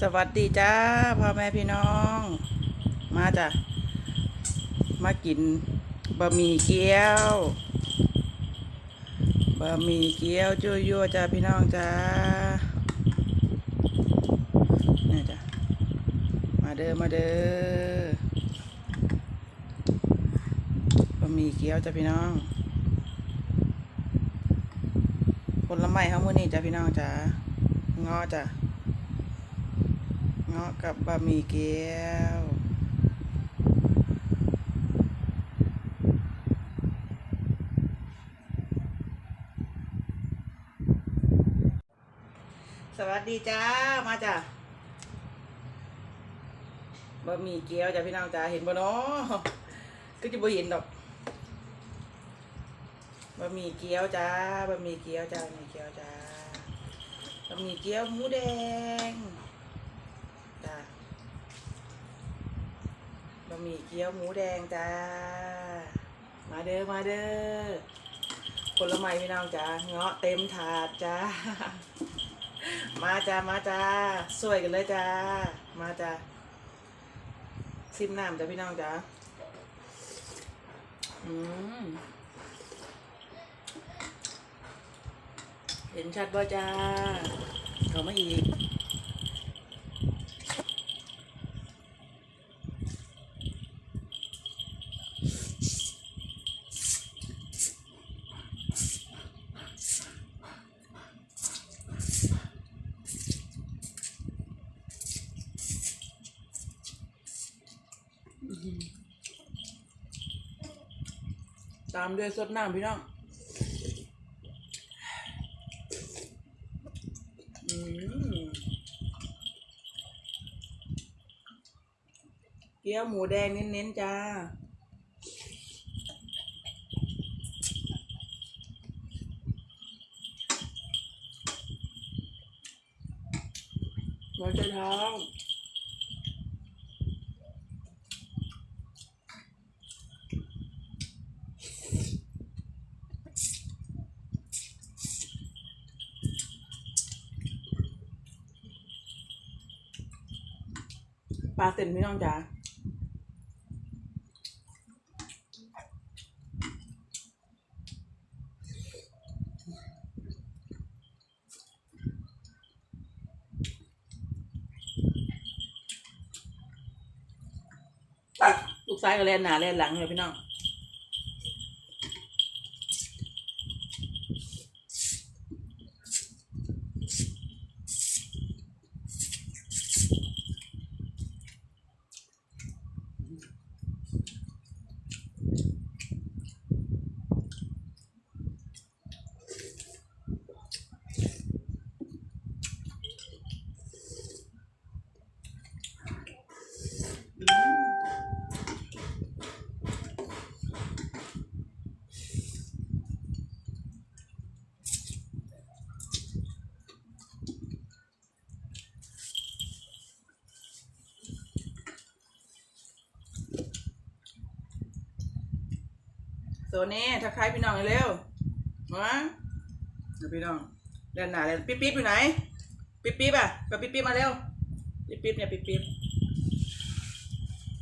สวัสดีจ้าพ่อแม่พี่น้อง มาจ้ะ มากินบะหมี่เกี๊ยวบะหมี่เกี๊ยวจุยั่วจ้าพี่น้องจ้าเนี่ยจ้ะมาเด้อมาเด้อบะหมี่เกี๊ยวจ้าพี่น้องผลไม้เขามื้อนี้จ้าพี่น้องจ้างาะจ้ะ เงาะกับบะหมี่เกี๊ยวสวัสดีจ้า มาจ้ะบะหมี่เกี๊ยวจ้ะพี่น้องจ้าเห็นบ่เนาะก็จะบ่เห็นดอกบะหมี่เกี๊ยวจ้าบะหมี่เกี๊ยวจ้าบะหมี่เกี๊ยวจ้าบะหมี่เกี๊ยวหมูแดง จ้าบะ หมี่เกี๊ยวหมูแดงจ้า มาเด้อมาเด้อผลไม้พี่น้องจ้าเงาะเต็มถาดจ้า มาจ้ามาจ้าสวยกันเลยจ้า มาจ้าซิมน้ำจ้าพี่น้องจ้าอืมเห็นชัดบ่จ้าเขามาอีก ตามด้วยสดน้ำพี่น้องเกี๊ยวหมูแดงเน้นๆจ้าหัวใจท้อง ปลาเส้นพี่น้องจ๋าลูกซ้ายก็แล่นหน้าแล่นหลังเลยพี่น้อง โซเน่ทักทายพี่น้องเร็วมาเดี๋ยวพี่น้องเดินหน้าเลยปิ๊บปิ๊บอยู่ไหน ปิ๊บปิ๊บอะกับปิ๊บปิ๊บมาเร็ว ปิ๊บปิ๊บเนี่ยปิ๊บปิ๊บ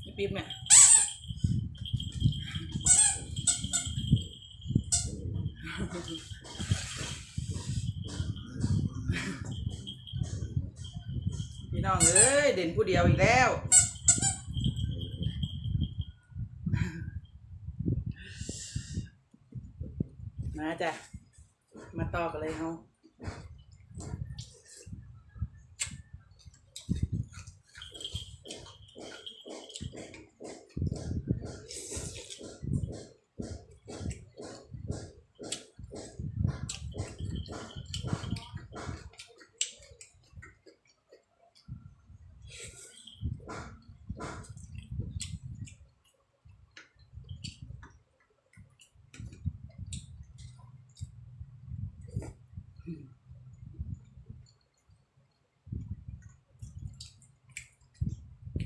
ปิ๊บปิ๊บเนี่ยพี่น้องเอ้ยเด่นผู้เดียวอีกแล้ว มา จ้ะ มาต่อกันเลยเฮาะ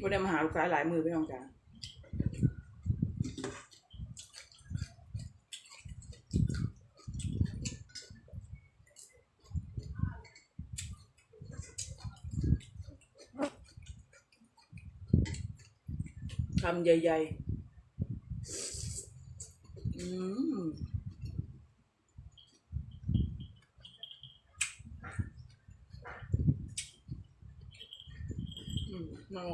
ก็ได้มาหาลูกค้าหลายมือไปลองจ๋าคำใหญ่ๆ อืมอืมมัง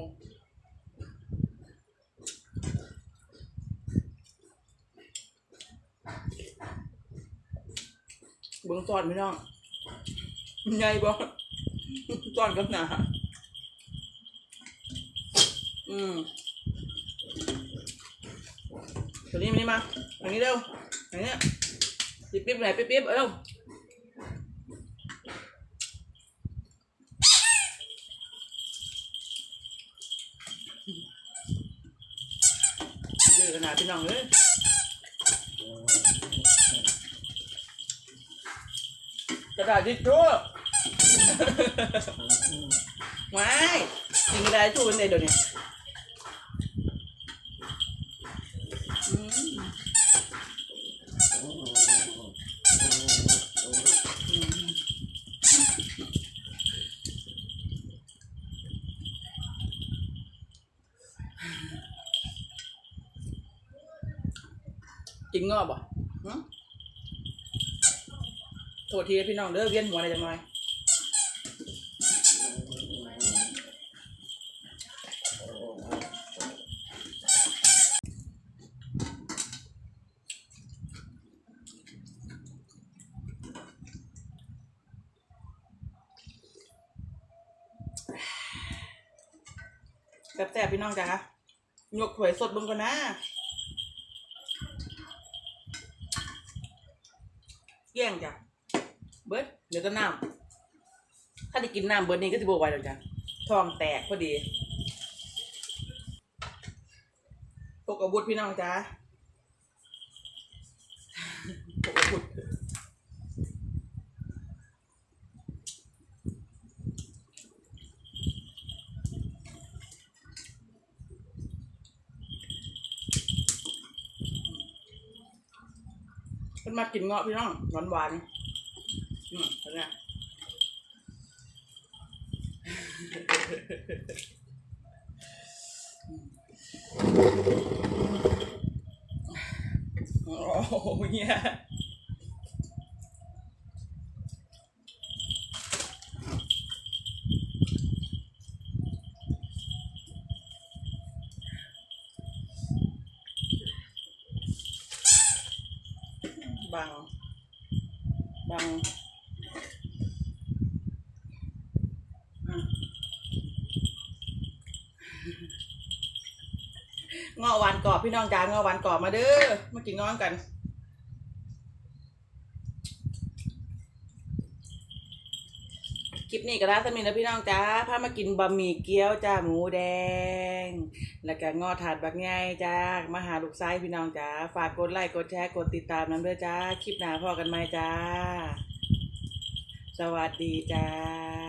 เบิ่งตอนพี่น้องใหญ่บ่ตอนกับหนาอืมตัวนี้มานี่มาอันนี้เร็วอันนี้ปิ๊บปิ๊บไหนปิ๊บปิ๊บเร็วเยอะขนาดพี่น้องเลยกระ ดาษทิชชู่ไม่กินกระดาษทิชชู่เป็นไงเดี๋ยวนี้กินงอบอะหึ โทษทีพี่น้องเด้อเวียนหัวอะไรจังไงแซ่บๆพี่น้องจ้ะยกถวยสดบิ่งก่อนนะเกลี้ยงจ้ะ เดี๋ยวก็น้ำถ้าได้กินน้ำเบิดนี่ก็จะบวไหวแล้วจ้ะท้องแตกพอดีปกอาวุธพี่น้องจ้ะปกอาวุธเป็นมากินเงาะพี่น้องหวานหวาน ๆอืมเป็นไง โอ้โหเนี่ยบัง บังอะเงาะหวานกรอบพี่น้องจ้าเงาะหวานกรอบมาเด้อมากินเงาะกันคลิปนี้ก็ได้สมินแล้วพี่น้องจ้าพามากินบะหมี่เกี๊ยวจ้าหมูแดง แล้วก็งอถาดบักไงจ้ามาหาลูกไส้พี่น้องจ้าฝากกดไลค์กดแชร์กดติดตามน้ำด้วยจ้าคลิปหน้าพอกันไหมจ้า สวัสดีจ้า